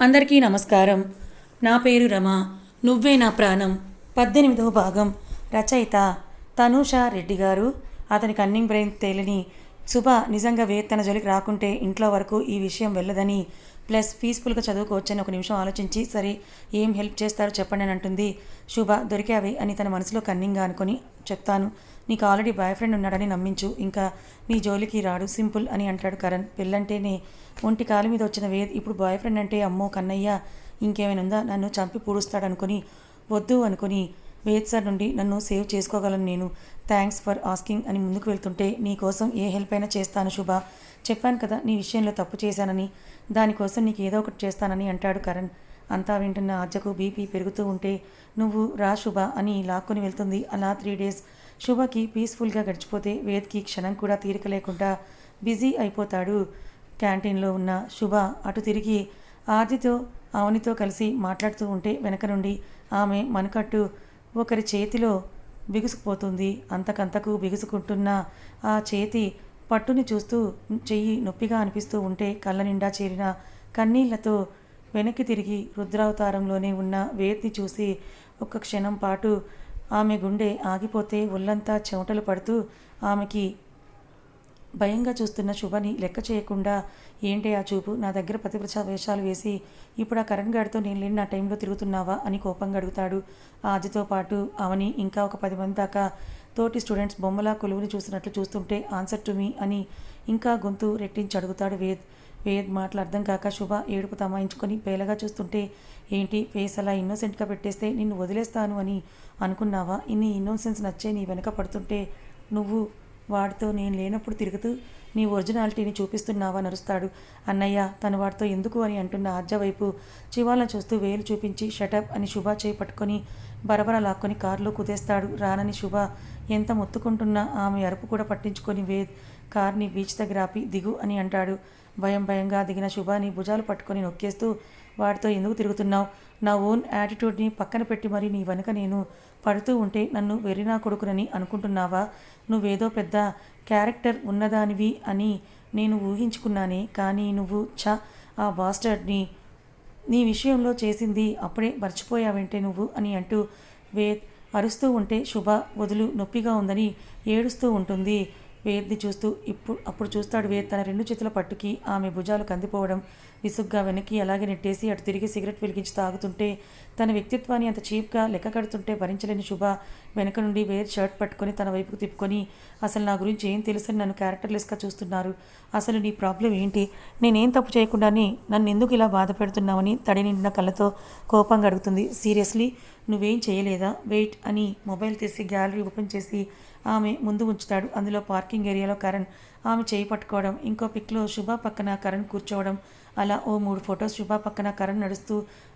అందరికీ నమస్కారం. నా పేరు రమ. నువ్వే నా ప్రాణం. పద్దెనిమిదవ భాగం. రచయిత తనూష రెడ్డి గారు. అతని కన్నింగ్ బ్రెయిన్ తేలిని శుభ నిజంగా వే తన జోలికి రాకుంటే ఇంట్లో వరకు ఈ విషయం వెళ్ళదని ప్లస్ పీస్ఫుల్గా చదువుకోవచ్చని ఒక నిమిషం ఆలోచించి సరే ఏం హెల్ప్ చేస్తారో చెప్పండి అని అంటుంది. శుభ దొరికావి అని తన మనసులో కన్నింగ్గా అనుకొని చెప్తాను. నీకు ఆల్రెడీ బాయ్ ఫ్రెండ్ ఉన్నాడని నమ్మించు. ఇంకా నీ జోలికి రాడు. సింపుల్ అని అంటాడు కరణ్. పెళ్ళంటేనే ఒంటి కాలు మీద వచ్చిన వేద్ ఇప్పుడు బాయ్ ఫ్రెండ్ అంటే అమ్మో కన్నయ్య ఇంకేమైనా ఉందా? నన్ను చంపి పూడుస్తాడనుకుని వద్దు అనుకుని వేద్ సార్ నుండి నన్ను సేవ్ చేసుకోగలను నేను. థ్యాంక్స్ ఫర్ ఆస్కింగ్ అని ముందుకు వెళ్తుంటే నీ కోసం ఏ హెల్ప్ అయినా చేస్తాను శుభ. చెప్పాను కదా నీ విషయంలో తప్పు చేశానని. దానికోసం నీకు ఏదో ఒకటి చేస్తానని అంటాడు కరణ్. అంతా వింటున్న ఆర్జకు బీపీ పెరుగుతూ ఉంటే నువ్వు రా శుభ అని లాక్కొని వెళ్తుంది. అలా త్రీ డేస్ శుభకి పీస్ఫుల్గా గడిచిపోతే వేద్కి క్షణం కూడా తీరిక లేకుండా బిజీ అయిపోతాడు. క్యాంటీన్లో ఉన్న శుభ అటు తిరిగి ఆదితో అవనితో కలిసి మాట్లాడుతూ ఉంటే వెనక నుండి ఆమె మనకట్టు ఒకరి చేతిలో బిగుసుకుపోతుంది. అంతకంతకు బిగుసుకుంటున్న ఆ చేతి పట్టుని చూస్తూ చెయ్యి నొప్పిగా అనిపిస్తూ ఉంటే కళ్ళ నిండా చేరిన కన్నీళ్ళతో వెనక్కి తిరిగి రుద్రావతారంలోనే ఉన్న వేద్ని చూసి ఒక్క క్షణం పాటు ఆమె గుండె ఆగిపోతే ఒళ్ళంతా చెమటలు పడుతూ ఆమెకి భయంగా చూస్తున్న శుభని లెక్క చేయకుండా ఏంటి ఆ చూపు? నా దగ్గర ప్రతిపక్ష వేషాలు వేసి ఇప్పుడు ఆ కరణ్ గారితో నేను లేని నా టైంలో తిరుగుతున్నావా? అని కోపంగా అడుగుతాడు. ఆజతో పాటు అవని ఇంకా ఒక పది మంది దాకా తోటి స్టూడెంట్స్ బొమ్మలా కొలువుని చూసినట్లు చూస్తుంటే ఆన్సర్ టు మీ అని ఇంకా గొంతు రెట్టించి అడుగుతాడు వేద్. వేద్ మాటలు అర్థం కాక శుభ ఏడుపు తమాయించుకొని పేలగా చూస్తుంటే ఏంటి ఫేస్ అలా ఇన్నోసెంట్గా పెట్టేస్తే నిన్ను వదిలేస్తాను అని అనుకున్నావా? ఇన్ని ఇన్నోసెన్స్ నచ్చే నీ వెనక పడుతుంటే నువ్వు వాడితో నేను లేనప్పుడు తిరుగుతూ నీ ఒరిజినాలిటీని చూపిస్తున్నావా నరుస్తాడు. అన్నయ్య తను వాడితో ఎందుకు అని అంటున్న ఆర్జ వైపు చివాలను చూస్తూ వేలు చూపించి షటప్ అని శుభ చేయి పట్టుకొని బరబర లాక్కొని కారులో కుదేస్తాడు. రానని శుభ ఎంత మొత్తుకుంటున్నా ఆమె అరుపు కూడా పట్టించుకొని వేద్ కార్ని బీచ్ దగ్గర ఆపి దిగు అని అంటాడు. భయం భయంగా దిగిన శుభాని భుజాలు పట్టుకొని నొక్కేస్తూ వాడితో ఎందుకు తిరుగుతున్నావు? నా ఓన్ యాటిట్యూడ్ని పక్కన పెట్టి మరి నీ వెనుక నేను పడుతూ ఉంటే నన్ను వెర్రినా కొడుకునని అనుకుంటున్నావా? నువ్వేదో పెద్ద క్యారెక్టర్ ఉన్నదానివి అని నేను ఊహించుకున్నానే కానీ నువ్వు చ ఆ బాస్టర్ని నీ విషయంలో చేసింది అప్పుడే మర్చిపోయావంటే నువ్వు అని అంటూ వేద్ అరుస్తూ ఉంటే శుభ వదులు నొప్పిగా ఉందని ఏడుస్తూ ఉంటుంది. వేద్ని చూస్తూ ఇప్పుడు అప్పుడు చూస్తాడు వేద్ తన రెండు చేతుల పట్టుకి ఆమె భుజాలు కందిపోవడం. విసుగ్గా వెనక్కి అలాగే నెట్టేసి అటు తిరిగి సిగరెట్ వెలిగించి తాగుతుంటే తన వ్యక్తిత్వాన్ని అంత చీప్గా లెక్క కడుతుంటే భరించలేని శుభ వెనక నుండి వేర్ షర్ట్ పట్టుకొని తన వైపుకు తిప్పుకొని అసలు నా గురించి ఏం తెలుసని నన్ను క్యారెక్టర్లెస్గా చూస్తున్నారు. అసలు నీ ప్రాబ్లం ఏంటి? నేనేం తప్పు చేయకుండానే నన్ను ఎందుకు ఇలా బాధ పెడుతున్నావని తడి నిండిన కళ్ళతో కోపంగా అడుగుతుంది. సీరియస్లీ నువ్వేం చేయలేదా? వెయిట్ అని మొబైల్ తీసి గ్యాలరీ ఓపెన్ చేసి ఆమె ముందు ఉంచుతాడు. అందులో పార్కింగ్ ఏరియాలో కరణ్ ఆమె చేయి పట్టుకోవడం ఇంకో పిక్లో శుభ పక్కన కరణ్ కూర్చోవడం అలా ఓ మూడు ఫొటోస్ శుభ పక్కన కరణ్ నడుస్తూ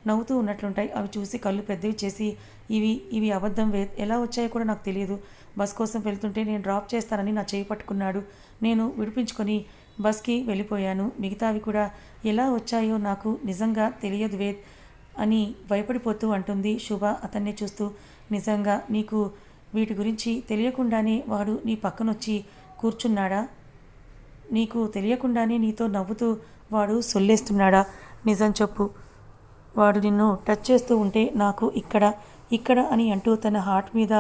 నవ్వుతూ ఉన్నట్లుంటాయి. అవి చూసి కళ్ళు పెద్దవి చేసి ఇవి ఇవి అబద్ధం వే ఎలా వచ్చాయో కూడా నాకు తెలియదు. బస్ కోసం వెళ్తుంటే నేను డ్రాప్ చేస్తానని నా చేయి పట్టుకున్నాడు. నేను విడిపించుకొని బస్కి వెళ్ళిపోయాను. మిగతావి కూడా ఎలా వచ్చాయో నాకు నిజంగా తెలియదు వేద్ అని భయపడిపోతూ అంటుంది శుభ అతన్ని చూస్తూ. నిజంగా నీకు వీటి గురించి తెలియకుండానే వాడు నీ పక్కనొచ్చి కూర్చున్నాడా? నీకు తెలియకుండానే నీతో నవ్వుతూ వాడు సొల్లేస్తున్నాడా? నిజం చెప్పు. వాడు నిన్ను టచ్ చేస్తూ ఉంటే నాకు ఇక్కడ ఇక్కడ అని అంటూ తన హార్ట్ మీద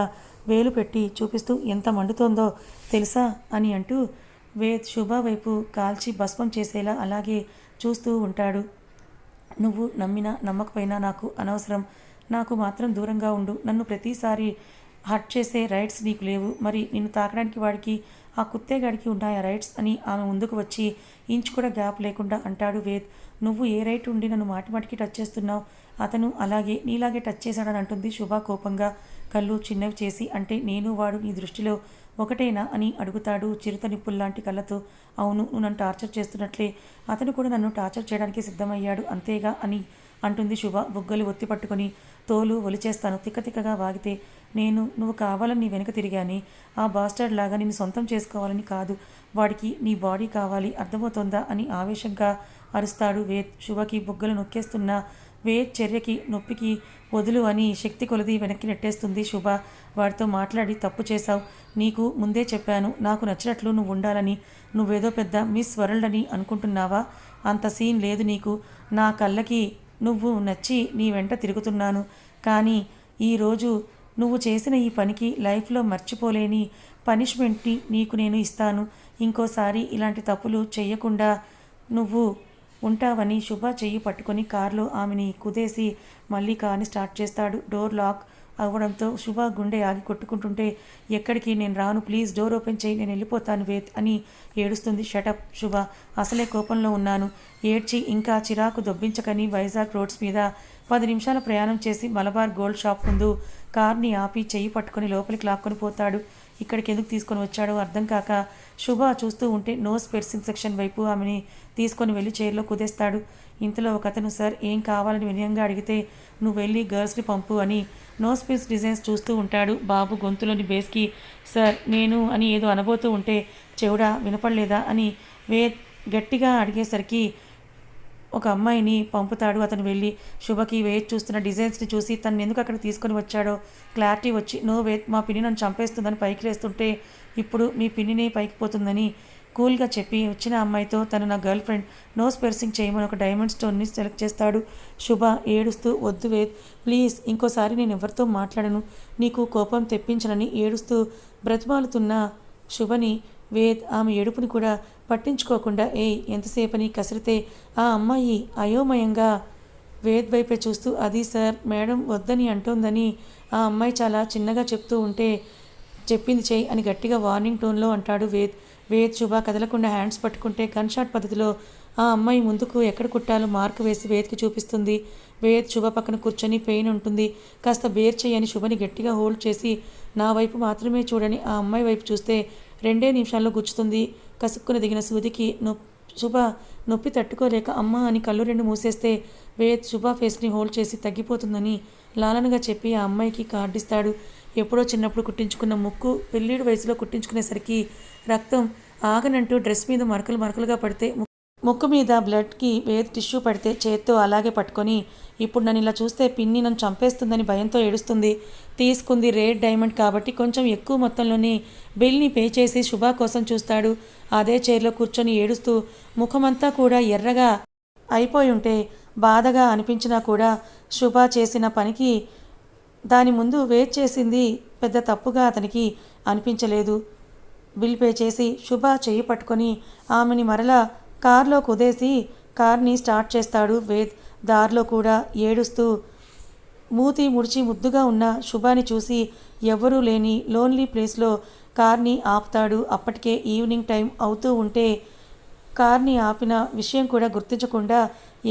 వేలు పెట్టి చూపిస్తూ ఎంత మండుతోందో తెలుసా అని అంటూ వేద్ శుభ వైపు కాల్చి భస్మం చేసేలా అలాగే చూస్తూ ఉంటాడు. నువ్వు నమ్మినా నమ్మకపోయినా నాకు అనవసరం. నాకు మాత్రం దూరంగా ఉండు. నన్ను ప్రతిసారి హట్ చేసే రైట్స్ నీకు లేవు. మరి నిన్ను తాకడానికి వాడికి ఆ కుత్తేగాడికి ఉన్నాయా రైట్స్? అని ఆమె ముందుకు వచ్చి ఇంచు కూడా గ్యాప్ లేకుండా అంటాడు వేద్. నువ్వు ఏ రైట్ ఉండి నన్ను మాటి మాటికి టచ్ చేస్తున్నావు? అతను అలాగే నీలాగే టచ్ చేశాడని అంటుంది శుభ కోపంగా. కళ్ళు చిన్నవి చేసి అంటే నేను వాడు నీ దృష్టిలో ఒకటేనా? అని అడుగుతాడు చిరుత నిప్పుల్లాంటి కళ్ళతో. అవును నువ్వు నన్ను టార్చర్ చేస్తున్నట్లే. అతను కూడా నన్ను టార్చర్ చేయడానికి సిద్ధమయ్యాడు అంతేగా అని అంటుంది శుభ. బుగ్గలు ఒత్తి పట్టుకొని తోలు ఒలిచేస్తాను. తిక్కతిక్కగా వాగితే నేను నువ్వు కావాలని నీ వెనక తిరిగాని ఆ బాస్టర్డ్ లాగా నిన్ను సొంతం చేసుకోవాలని కాదు. వాడికి నీ బాడీ కావాలి అర్థమవుతోందా అని ఆవేశంగా అరుస్తాడు వేద్. శుభకి బుగ్గలు నొక్కేస్తున్న వేద్ చర్యకి నొప్పికి వదులు అని శక్తి కొలది వెనక్కి నెట్టేస్తుంది శుభ. వాడితో మాట్లాడి తప్పు చేశావు. నీకు ముందే చెప్పాను. నాకు నచ్చినట్లు నువ్వు ఉండాలని. నువ్వేదో పెద్ద మిస్ వరల్డ్ అని అనుకుంటున్నావా? అంత సీన్ లేదు నీకు. నా కళ్ళకి నువ్వు నచ్చి నీ వెంట తిరుగుతున్నాను. కానీ ఈరోజు నువ్వు చేసిన ఈ పనికి లైఫ్లో మర్చిపోలేని పనిష్మెంట్ని నీకు నేను ఇస్తాను. ఇంకోసారి ఇలాంటి తప్పులు చేయకుండా నువ్వు ఉంటావని శుభ చెయ్యి పట్టుకొని కారులో ఆమెని కుదేసి మళ్ళీ కార్ని స్టార్ట్ చేస్తాడు. డోర్ లాక్ అవ్వడంతో శుభ గుండె ఆగి కొట్టుకుంటుంటే ఎక్కడికి? నేను రాను. ప్లీజ్ డోర్ ఓపెన్ చేయి. నేను వెళ్ళిపోతాను వేత్ అని ఏడుస్తుంది షటప్ శుభ. అసలే కోపంలో ఉన్నాను. ఏడ్చి ఇంకా చిరాకు దొబ్బించకని వైజాగ్ రోడ్స్ మీద పది నిమిషాల ప్రయాణం చేసి మలబార్ గోల్డ్ షాప్ ముందు కార్ని ఆపి చెయ్యి పట్టుకుని లోపలికి లాక్కొని పోతాడు. ఇక్కడికి ఎందుకు తీసుకొని వచ్చాడో అర్థం కాక శుభ చూస్తూ ఉంటే నోస్ పెర్సింగ్ సెక్షన్ వైపు ఆమెని తీసుకొని వెళ్ళి చైర్లో కుదేస్తాడు. ఇంతలో ఒక అతను సార్ ఏం కావాలని వినయంగా అడిగితే నువ్వు వెళ్ళి గర్ల్స్ని పంపు అని నోస్ పిన్స్ డిజైన్స్ చూస్తూ ఉంటాడు. బాబు గొంతులోని బేస్కి సార్ నేను అని ఏదో అనబోతూ ఉంటే చెవుడా వినపడలేదా అని వే గట్టిగా అడిగేసరికి ఒక అమ్మాయిని పంపుతాడు. అతను వెళ్ళి శుభకి వేచి చూస్తున్న డిజైన్స్ని చూసి తను ఎందుకు అక్కడ తీసుకొని వచ్చాడో క్లారిటీ వచ్చి నో వే మా పిన్ని నన్ను చంపేస్తుందని పైకి లేస్తుంటే ఇప్పుడు మీ పిన్నినే పైకి పోతుందని కూల్గా చెప్పి వచ్చిన అమ్మాయితో తను నా గర్ల్ ఫ్రెండ్ నోస్ పెర్సింగ్ చేయమని ఒక డైమండ్ స్టోన్ని సెలెక్ట్ చేస్తాడు. శుభ ఏడుస్తూ వద్దు వేద్ ప్లీజ్ ఇంకోసారి నేను ఎవరితో మాట్లాడను నీకు కోపం తెప్పించనని ఏడుస్తూ బ్రతిమాలుతున్న శుభని వేద్ ఆమె ఏడుపుని కూడా పట్టించుకోకుండా ఏయ్ ఎంతసేపని కసిరితే ఆ అమ్మాయి అయోమయంగా వేద్ వైపే చూస్తూ అది సార్ మేడం వద్దని అంటోందని ఆ అమ్మాయి చాలా చిన్నగా చెప్తూ ఉంటే చెప్పింది చేయి అని గట్టిగా వార్నింగ్ టోన్లో అంటాడు వేద్. వేద్ శుభ కదలకుండా హ్యాండ్స్ పట్టుకుంటే గన్ షాట్ పద్ధతిలో ఆ అమ్మాయి ముందుకు ఎక్కడ కుట్టాలో మార్క్ వేసి వేద్కి చూపిస్తుంది. వేద్ శుభ పక్కన కూర్చొని పెయిన్ ఉంటుంది. కాస్త బేర్ చేయని శుభని గట్టిగా హోల్డ్ చేసి నా వైపు మాత్రమే చూడని ఆ అమ్మాయి వైపు చూస్తే రెండే నిమిషాల్లో గుచ్చుతుంది. కసుక్కున దిగిన సూదికి నొప్పి శుభ నొప్పి తట్టుకోలేక అమ్మ అని కళ్ళు రెండు మూసేస్తే వేద్ శుభ ఫేస్ని హోల్డ్ చేసి తగ్గిపోతుందని లాలనగా చెప్పి ఆ అమ్మాయికి కార్డిస్తాడు ఎప్పుడో చిన్నప్పుడు కుట్టించుకున్న ముక్కు పెళ్ళిడు వయసులో కుట్టించుకునేసరికి రక్తం ఆగనంటూ డ్రెస్ మీద మరకలు మరకలుగా పడితే ముక్కు మీద బ్లడ్కి వేద్ టిష్యూ పడితే చేత్తో అలాగే పట్టుకొని ఇప్పుడు నన్ను ఇలా చూస్తే పిన్ని నన్ను చంపేస్తుందని భయంతో ఏడుస్తుంది. తీసుకుంది రేడ్ డైమండ్ కాబట్టి కొంచెం ఎక్కువ మొత్తంలోనే బిల్ని పే చేసి శుభ కోసం చూస్తాడు. అదే చైర్లో కూర్చొని ఏడుస్తూ ముఖమంతా కూడా ఎర్రగా అయిపోయి ఉంటే బాధగా అనిపించినా కూడా శుభ చేసిన పనికి దాని ముందు వేట్ చేసింది పెద్ద తప్పుగా అతనికి అనిపించలేదు. బిల్ పే చేసి శుభ చేయి పట్టుకొని ఆమెని మరలా కారులో కుదేసి కార్ని స్టార్ట్ చేస్తాడు వేద్. దారిలో కూడా ఏడుస్తూ మూతి ముడిచి ముద్దుగా ఉన్న శుభాని చూసి ఎవ్వరూ లేని లోన్లీ ప్లేస్లో కార్ని ఆపుతాడు. అప్పటికే ఈవినింగ్ టైం అవుతూ ఉంటే కార్ని ఆపిన విషయం కూడా గుర్తించకుండా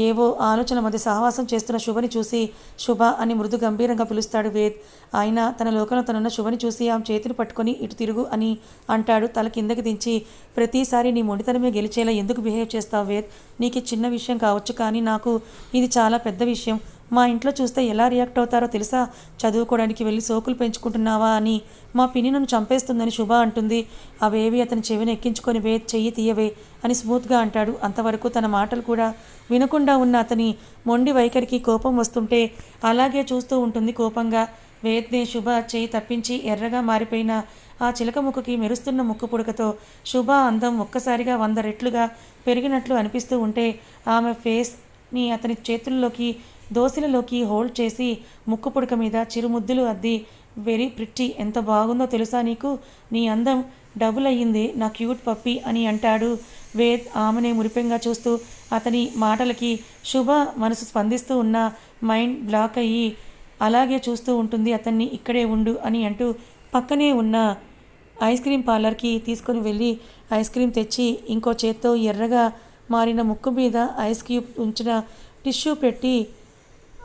ఏవో ఆలోచన మధ్య సహవాసం చేస్తున్న శుభని చూసి శుభ అని మృదు గంభీరంగా పిలుస్తాడు వేద్. ఆయన తన లోకంలో తనున్న శుభని చూసి ఆమె చేతిని పట్టుకొని ఇటు తిరుగు అని అంటాడు. తల కిందకి దించి ప్రతిసారి నీ మొండితనమే గెలిచేలా ఎందుకు బిహేవ్ చేస్తావు వేద్? నీకు చిన్న విషయం కావచ్చు కానీ నాకు ఇది చాలా పెద్ద విషయం. మా ఇంట్లో చూస్తే ఎలా రియాక్ట్ అవుతారో తెలుసా? చదువుకోవడానికి వెళ్ళి సోకులు పెంచుకుంటున్నావా అని. మా పిన్ని నన్ను చంపేస్తుందని శుభ అంటుంది. అవేవి అతని చెవిని ఎక్కించుకొని వే చెయ్యి తీయవే అని స్మూత్గా అంటాడు. అంతవరకు తన మాటలు కూడా వినకుండా ఉన్న అతని మొండి వైఖరికి కోపం వస్తుంటే అలాగే చూస్తూ ఉంటుంది కోపంగా. వేద్నే శుభ చేయి తప్పించి ఎర్రగా మారిపోయిన ఆ చిలక ముక్కుకి మెరుస్తున్న ముక్కు పుడకతో శుభ అందం ఒక్కసారిగా వంద రెట్లుగా పెరిగినట్లు అనిపిస్తూ ఉంటే ఆమె ఫేస్ని అతని చేతుల్లోకి దోశలలోకి హోల్డ్ చేసి ముక్కు పుడక మీద చిరుముద్దులు అద్ది వెరీ ప్రిట్టి ఎంత బాగుందో తెలుసా నీకు? నీ అందం డబుల్ అయ్యింది నా క్యూట్ పప్పి అని అంటాడు వేద్ ఆమెనే మురిపెంగా చూస్తూ అతని మాటలకి శుభ మనసు స్పందిస్తూ ఉన్న మైండ్ బ్లాక్ అయ్యి అలాగే చూస్తూ ఉంటుంది అతన్ని ఇక్కడే ఉండు అని అంటూ పక్కనే ఉన్న ఐస్ క్రీమ్ పార్లర్కి తీసుకొని వెళ్ళి ఐస్ క్రీమ్ తెచ్చి ఇంకో చేత్తో ఎర్రగా మారిన ముక్కు మీద ఐస్ క్యూబ్ ఉంచిన టిష్యూ పెట్టి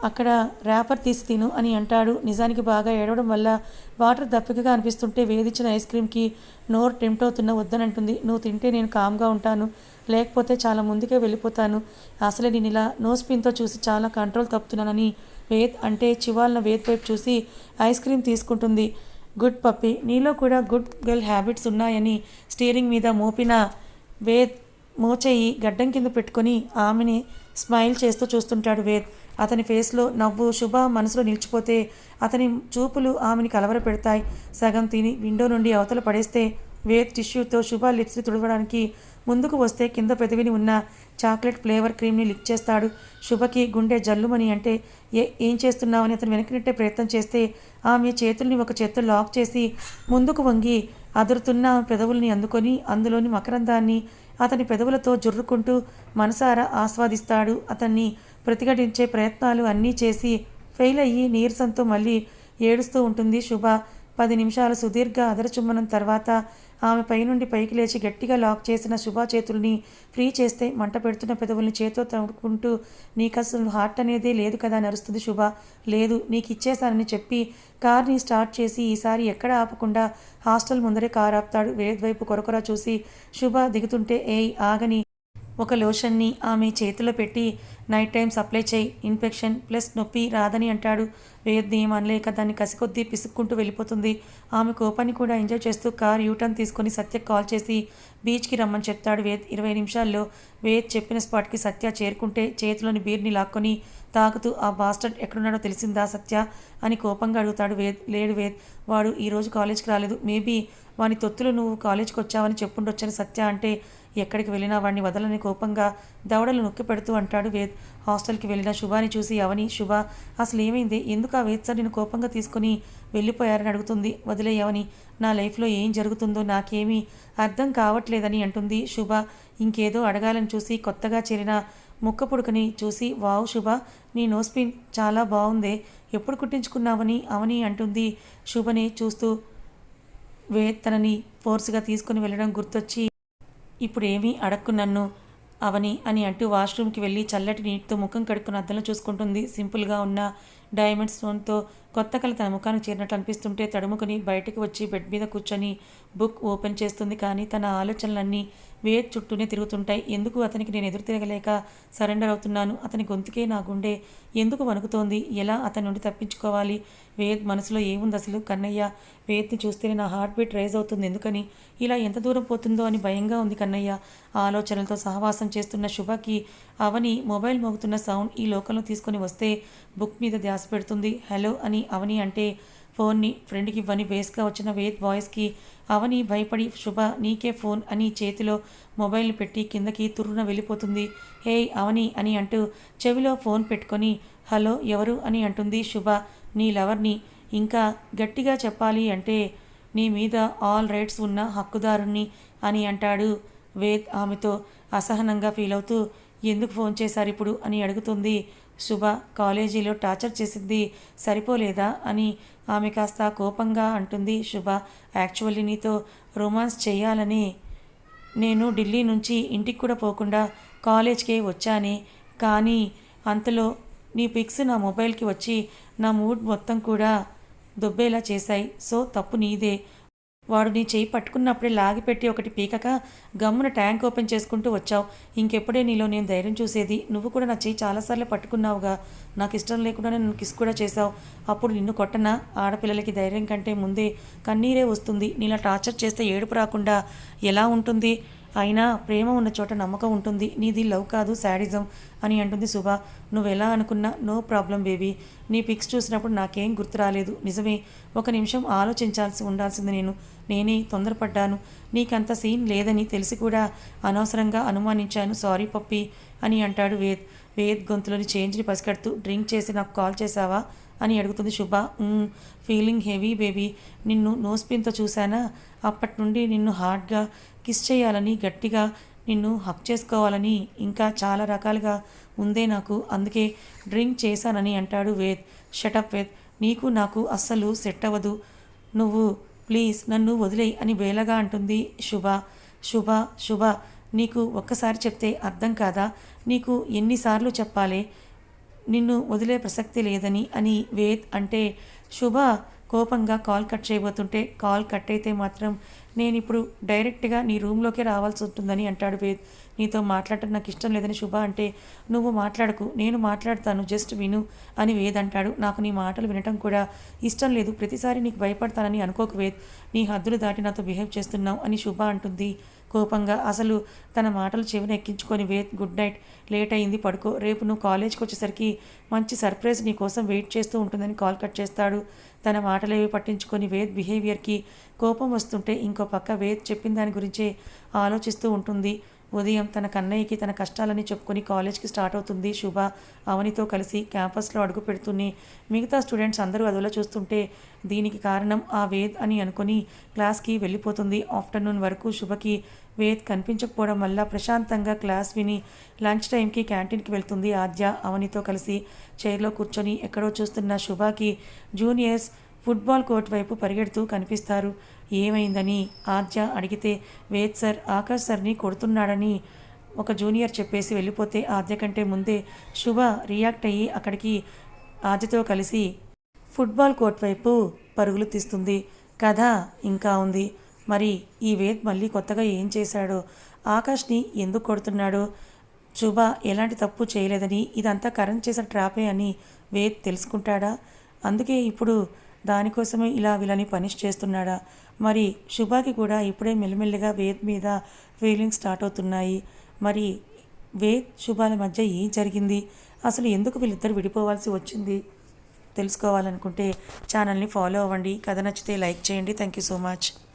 అక్కడ ర్యాపర్ తీసి తిను అని అంటాడు. నిజానికి బాగా ఏడవడం వల్ల వాటర్ దప్పికగా అనిపిస్తుంటే వేధించిన ఐస్ క్రీమ్కి నోరు టెంప్ట్ అవుతున్న వద్దనంటుంది. నువ్వు తింటే నేను కామ్గా ఉంటాను లేకపోతే చాలా ముందుకే వెళ్ళిపోతాను. అసలే నేను ఇలా నోస్ పిన్తో చూసి చాలా కంట్రోల్ తప్పుతున్నానని వేద్ అంటే చివాలన వేద్ వైపు చూసి ఐస్ క్రీమ్ తీసుకుంటుంది. గుడ్ పప్పి నీలో కూడా గుడ్ గర్ల్ హ్యాబిట్స్ ఉన్నాయని స్టీరింగ్ మీద మోపిన వేద్ మోచేయి గడ్డం కింద పెట్టుకొని ఆమెని స్మైల్ చేస్తూ చూస్తుంటాడు వేద్ అతని ఫేస్లో నవ్వు శుభ మనసులో నిలిచిపోతే అతని చూపులు ఆమెని కలవర పెడతాయి. సగం తిని విండో నుండి అవతల పడేస్తే వేద్ టిష్యూతో శుభ లిప్స్ని తుడవడానికి ముందుకు వస్తే కింద పెదవిని ఉన్న చాక్లెట్ ఫ్లేవర్ క్రీమ్ని లిక్ చేస్తాడు. శుభకి గుండె జల్లుమని అంటే ఏ ఏం చేస్తున్నావని అతను వెనక్కినట్టే ప్రయత్నం చేస్తే ఆమె చేతుల్ని ఒక చేత్తో లాక్ చేసి ముందుకు వంగి అదురుతున్న పెదవుల్ని అందుకొని అందులోని మకరందాన్ని అతని పెదవులతో జుర్రుకుంటూ మనసారా ఆస్వాదిస్తాడు. అతన్ని ప్రతిఘటించే ప్రయత్నాలు అన్నీ చేసి ఫెయిల్ అయ్యి నీరసంతో మళ్ళీ ఏడుస్తూ ఉంటుంది శుభ. పది నిమిషాల సుదీర్ఘ అదరచుమ్మనం తర్వాత ఆమె పైనుండి పైకి లేచి గట్టిగా లాక్ చేసిన శుభ చేతుల్ని ఫ్రీ చేస్తే మంట పెడుతున్న పెదవుల్ని చేతితో తడుకుంటూ నీకు అసలు హార్ట్ అనేదే లేదు కదా నరుస్తుంది శుభ. లేదు నీకు ఇచ్చేశానని చెప్పి కార్ని స్టార్ట్ చేసి ఈసారి ఎక్కడ ఆపకుండా హాస్టల్ ముందరే కార్ ఆపుతాడు. వేద్ వైపు కొరకొర చూసి శుభ దిగుతుంటే ఏయ్ ఆగని ఒక లోషన్ని ఆమె చేతిలో పెట్టి నైట్ టైమ్స్ అప్లై చేయి ఇన్ఫెక్షన్ ప్లస్ నొప్పి రాదని అంటాడు. వేద్ని ఏం అనలేక దాన్ని కసికొద్దీ పిసుక్కుంటూ వెళ్ళిపోతుంది. ఆమె కోపాన్ని కూడా ఎంజాయ్ చేస్తూ కార్ యూటర్న్ తీసుకొని సత్యకు కాల్ చేసి బీచ్కి రమ్మని చెప్తాడు వేద్. ఇరవై నిమిషాల్లో వేద్ చెప్పిన స్పాట్కి సత్య చేరుకుంటే చేతిలోని బీర్ని లాక్కొని తాకుతూ ఆ బాస్టర్డ్ ఎక్కడున్నాడో తెలిసిందా సత్య అని కోపంగా అడుగుతాడు వేద్. లేడు వేద్. వాడు ఈరోజు కాలేజ్కి రాలేదు. మేబీ వాని తొత్తులు నువ్వు కాలేజ్కి వచ్చావని చెప్పుండొచ్చని సత్య అంటే ఎక్కడికి వెళ్ళినా వాడిని వదలని కోపంగా దవడలు నొక్కి పెడుతూ అంటాడు వేద్. హాస్టల్కి వెళ్ళిన శుభాని చూసి అవని శుభ అసలు ఏమైంది? ఎందుకు ఆ వేద్ సార్ నేను కోపంగా తీసుకుని వెళ్ళిపోయారని అడుగుతుంది. వదిలేయవని నా లైఫ్లో ఏం జరుగుతుందో నాకేమీ అర్థం కావట్లేదని అంటుంది శుభ. ఇంకేదో అడగాలని చూసి కొత్తగా చేరిన ముక్క పుడకని చూసి వావ్ శుభ నీ నోస్పిన్ చాలా బాగుందే ఎప్పుడు కుట్టించుకున్నావని అవని అంటుంది శుభని చూస్తూ వేద్ తనని ఫోర్స్గా తీసుకుని వెళ్ళడం గుర్తొచ్చి ఇప్పుడు ఏమీ అడక్కు నన్ను. అవని అని అంటూ వాష్రూమ్కి వెళ్ళి చల్లటి నీటితో ముఖం కడుక్కుని అద్దంలో చూసుకుంటుంది. సింపుల్గా ఉన్న డైమండ్ స్టోన్తో కొత్త కళ తన ముఖానికి చేరినట్లు అనిపిస్తుంటే తడుముకుని బయటకు వచ్చి బెడ్ మీద కూర్చొని బుక్ ఓపెన్ చేస్తుంది కానీ తన ఆలోచనలన్నీ వేద్ చుట్టూనే తిరుగుతుంటాయి. ఎందుకు అతనికి నేను ఎదురు తిరగలేక సరెండర్ అవుతున్నాను? అతని గొంతుకే నా గుండె ఎందుకు వణుకుతోంది? ఎలా అతని నుండి తప్పించుకోవాలి? వేద్ మనసులో ఏముంది అసలు? కన్నయ్య వేద్ని చూస్తేనే నా హార్ట్ బీట్ రైజ్ అవుతుంది. ఎందుకని? ఇలా ఎంత దూరం పోతుందో అని భయంగా ఉంది కన్నయ్య. ఆలోచనలతో సహవాసం చేస్తున్న శుభకి అవని మొబైల్ మోగుతున్న సౌండ్ ఈ లోకంలో తీసుకొని వస్తే బుక్ మీద ధ్యాస పెడుతుంది. హలో అని అవని అంటే ఫోన్ని ఫ్రెండ్కి ఇవ్వని బేస్గా వచ్చిన వేద్ వాయిస్కి అవని భయపడి శుభ నీకే ఫోన్ అని చేతిలో మొబైల్ పెట్టి కిందకి తుర్రున వెళ్ళిపోతుంది. హే అవని అని అంటూ చెవిలో ఫోన్ పెట్టుకొని హలో ఎవరు? అని అంటుంది శుభ. నీ లవర్ని ఇంకా గట్టిగా చెప్పాలి అంటే నీ మీద ఆల్ రైట్స్ ఉన్న హక్కుదారుణ్ణి అని అంటాడు వేద్ ఆమెతో అసహనంగా ఫీల్ అవుతూ ఎందుకు ఫోన్ చేశారు ఇప్పుడు అని అడుగుతుంది శుభ కాలేజీలో టార్చర్ చేసింది. సరిపోలేదా? అని ఆమె కాస్త కోపంగా అంటుంది శుభ యాక్చువల్లీ నీతో రొమాన్స్ చేయాలని నేను ఢిల్లీ నుంచి ఇంటికి కూడా పోకుండా కాలేజ్కే వచ్చానే. కానీ అంతలో నీ పిక్స్ నా మొబైల్కి వచ్చి నా మూడ్ మొత్తం కూడా దొబ్బేలా చేశాయి. సో తప్పు నీదే. వాడు నీ చేయి పట్టుకున్నప్పుడే లాగిపెట్టి ఒకటి పీకక గమ్మున ట్యాంక్ ఓపెన్ చేసుకుంటూ వచ్చావు. ఇంకెప్పుడే నీలో నేను ధైర్యం చూసేది? నువ్వు కూడా నా చేయి చాలాసార్లు పట్టుకున్నావుగా. నాకు ఇష్టం లేకుండా నన్ను కిస్ కూడా చేశావు. అప్పుడు నిన్ను కొట్టనా? ఆడపిల్లలకి ధైర్యం కంటే ముందే కన్నీరే వస్తుంది. నీలా టార్చర్ చేస్తే ఏడుపు రాకుండా ఎలా ఉంటుంది? అయినా ప్రేమ ఉన్న చోట నమ్మకం ఉంటుంది. నీది లవ్ కాదు శాడిజం అని అంటుంది శుభ. నువ్వు ఎలా అనుకున్నా నో ప్రాబ్లం బేబీ. నీ పిక్స్ చూసినప్పుడు నాకేం గుర్తు రాలేదు. నిజమే ఒక నిమిషం ఆలోచించాల్సి ఉండాల్సింది నేను. నేనే తొందరపడ్డాను. నీకంత సీన్ లేదని తెలిసి కూడా అనవసరంగా అనుమానించాను. సారీ పప్పి అని అంటాడు వేద్. వేద్ గొంతులోని చేంజ్ని పసిగడుతూ డ్రింక్ చేసి నాకు కాల్ చేసావా అని అడుగుతుంది శుభ. Feeling heavy baby. నిన్ను నోస్పిన్తో చూశానా? అప్పటి నుండి నిన్ను హార్డ్గా కిస్ చేయాలని గట్టిగా నిన్ను హక్ చేసుకోవాలని ఇంకా చాలా రకాలుగా ఉందే నాకు. అందుకే డ్రింక్ చేశానని అంటాడు వేద్. షటప్ వేద్. నీకు నాకు అస్సలు సెట్ అవ్వదు. నువ్వు ప్లీజ్ నన్ను వదిలేయి అని బేలగా అంటుంది శుభ. శుభ శుభ. నీకు ఒక్కసారి చెప్తే అర్థం కాదా? నీకు ఎన్నిసార్లు చెప్పాలి? నిన్ను వదిలే ప్రసక్తి లేదని అని వేద్ అంటే శుభ కోపంగా కాల్ కట్ చేయబోతుంటే కాల్ కట్ అయితే మాత్రం నేను ఇప్పుడు డైరెక్ట్గా నీ రూమ్లోకి రావాల్సి ఉంటుందని అంటాడు వేద్. నీతో మాట్లాడటం నాకు ఇష్టం లేదని శుభ అంటే నువ్వు మాట్లాడకు నేను మాట్లాడతాను జస్ట్ విను అని వేద్ అంటాడు. నాకు నీ మాటలు వినటం కూడా ఇష్టం లేదు. ప్రతిసారి నీకు భయపడతానని అనుకోకు వేద్. నీ హద్దులు దాటి నాతో బిహేవ్ చేస్తున్నావు అని శుభ అంటుంది. కోపంగా అసలు తన మాటలు చెవిన ఎక్కించుకొని వేద్ గుడ్ నైట్ లేట్ అయింది పడుకో రేపు నువ్వు కాలేజ్కి వచ్చేసరికి మంచి సర్ప్రైజ్ నీ కోసం వెయిట్ చేస్తూ ఉంటుందని కాల్ కట్ చేస్తాడు. తన మాటలేవి పట్టించుకొని వేద్ బిహేవియర్కి కోపం వస్తుంటే ఇంకో పక్క వేద్ చెప్పిన దాని గురించే ఆలోచిస్తూ ఉంటుంది. ఉదయం తన కన్నయ్యకి తన కష్టాలని చెప్పుకొని కాలేజ్కి స్టార్ట్ అవుతుంది. శుభ అవనితో కలిసి క్యాంపస్లో అడుగు పెడుతుంది. మిగతా స్టూడెంట్స్ అందరూ అదోలా చూస్తుంటే దీనికి కారణం ఆ వేద్ అని అనుకొని క్లాస్కి వెళ్ళిపోతుంది. ఆఫ్టర్నూన్ వరకు శుభకి వేద్ కనిపించకపోవడం వల్ల ప్రశాంతంగా క్లాస్ విని లంచ్ టైంకి క్యాంటీన్కి వెళ్తుంది ఆద్య అవనితో కలిసి. చైర్లో కూర్చొని ఎక్కడో చూస్తున్న శుభకి జూనియర్స్ ఫుట్బాల్ కోర్ట్ వైపు పరిగెడుతూ కనిపిస్తారు. ఏమైందని ఆద్య అడిగితే వేద్ సార్ ఆకాష్ సార్ని కొడుతున్నాడని ఒక జూనియర్ చెప్పేసి వెళ్ళిపోతే ఆద్య కంటే ముందే శుభ రియాక్ట్ అయ్యి అక్కడికి ఆద్యతో కలిసి ఫుట్బాల్ కోర్ట్ వైపు పరుగులు తీస్తుంది. కథ ఇంకా ఉంది. మరి ఈ వేద్ మళ్ళీ కొత్తగా ఏం చేశాడో? ఆకాష్ని ఎందుకు కొడుతున్నాడో? శుభ ఎలాంటి తప్పు చేయలేదని ఇదంతా కరణ్ చేసిన ట్రాపే అని వేద్ తెలుసుకుంటాడా? అందుకే ఇప్పుడు దానికోసమే ఇలా వీళ్ళని పనిష్ చేస్తున్నాడా? మరి శుభాకి కూడా ఇప్పుడే మెల్లమెల్లగా వేద్ మీద ఫీలింగ్స్ స్టార్ట్ అవుతున్నాయి. మరి వేద్ శుభాల మధ్య ఏం జరిగింది? అసలు ఎందుకు వీళ్ళిద్దరు విడిపోవాల్సి వచ్చింది? తెలుసుకోవాలనుకుంటే ఛానల్ని ఫాలో అవ్వండి. కథ నచ్చితే లైక్ చేయండి. Thank you so much